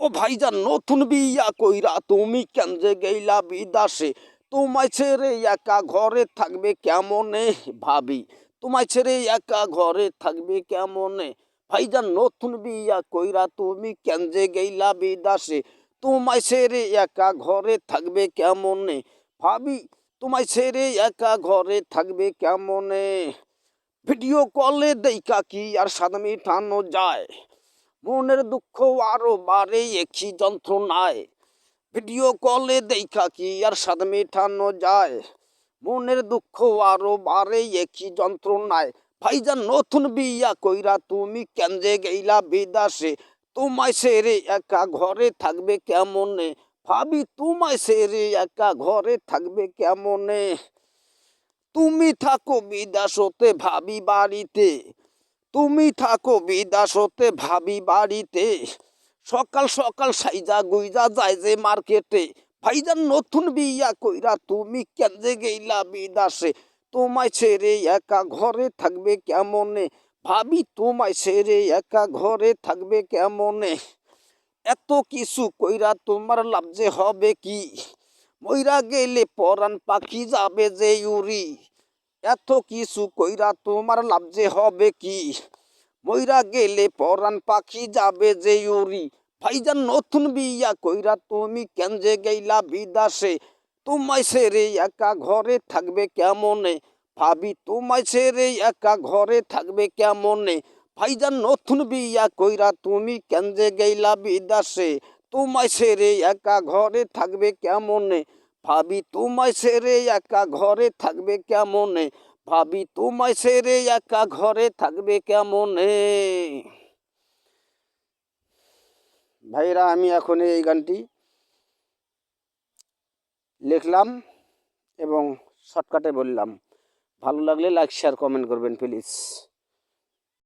ও ভাইজান, নতুন বিয়া কইরা তুমি কেন যে গেইলা বিদাসে? তোমায় ছেড়ে একা ঘরে থাকবে কেমনে ভাবি? তোমায় ছেড়ে একা ঘরে থাকবে কেমনে? ভাইজান, নতুন বিয়া কইরা তুমি কেন যে গেইলা বিদাসে? তোমায় ছেড়ে একা ঘরে থাকবে কেমনে ভাবি? তোমায় ছেড়ে একা ঘরে থাকবে কেমনে? ভিডিও কলে দেইকা কি আর সাদা মিঠানো যায়? মনের দুঃখ আরও বাড়ে, একই যন্ত্রণায়। ভিডিও কলে দেখা কি আর স্বাদ মেটানো যায়। মনের দুঃখ আরও বাড়ে, একই যন্ত্রণায়। ভাইজান, নতুন বিয়া কইরা তুমি কেন্দ্রে গেইলা বিদাসে। তোমায় সেরে একা ঘরে থাকবে কেমনে? ভাবি, তোমায় সেরে একা ঘরে থাকবে কেমনে? তুমি থাকো বিদাসতে ভাবি বাড়িতে। তুমি থাকো বিদাসতে ভাবি বাড়িতে। সকাল সকাল সাইজা গুইজা যায় যে মার্কেটে। ভাইজান, নতুন বিয়া কইরা তুমি কেন যে গেইলা বিদাসে। তোমায় ছেড়ে একা ঘরে থাকবে কেমনে? ভাবি, তোমায় ছেড়ে একা ঘরে থাকবে কেমনে? এত কিছু কইরা তোমার লাভ যে হবে কি? মইরা গেলে পরাণ পাখি যাবে যে উড়ি। এত কিছু কইরা তোমার লাভ যে হবে কি? মইরা গেলে পরান পাখি যাবে যে উড়ি। ভাইজান, নতুন বিয়া কইরা তুমি কেন যে গেইলা বিদাসে? তোমায় ছেড়ে একা ঘরে থাকবে কেমনে? ভাবি, তোমায় ছেড়ে একা ঘরে থাকবে কেমনে? ভাইজান, নতুন বিয়া কইরা তুমি কেন যে গেইলা বিদাসে? তোমায় ছেড়ে একা ঘরে থাকবে কেমনে? ভাবি, তোমায় সেরে একা ঘরে থাকবে কেমনে? ভাবি, তোমায় ছেড়ে একা ঘরে থাকবে কেমনে? ভাইরা, আমি এখন এই গানটি লিখলাম এবং শর্টকাটে বললাম। ভালো লাগলে লাইক শেয়ার কমেন্ট করবেন প্লিজ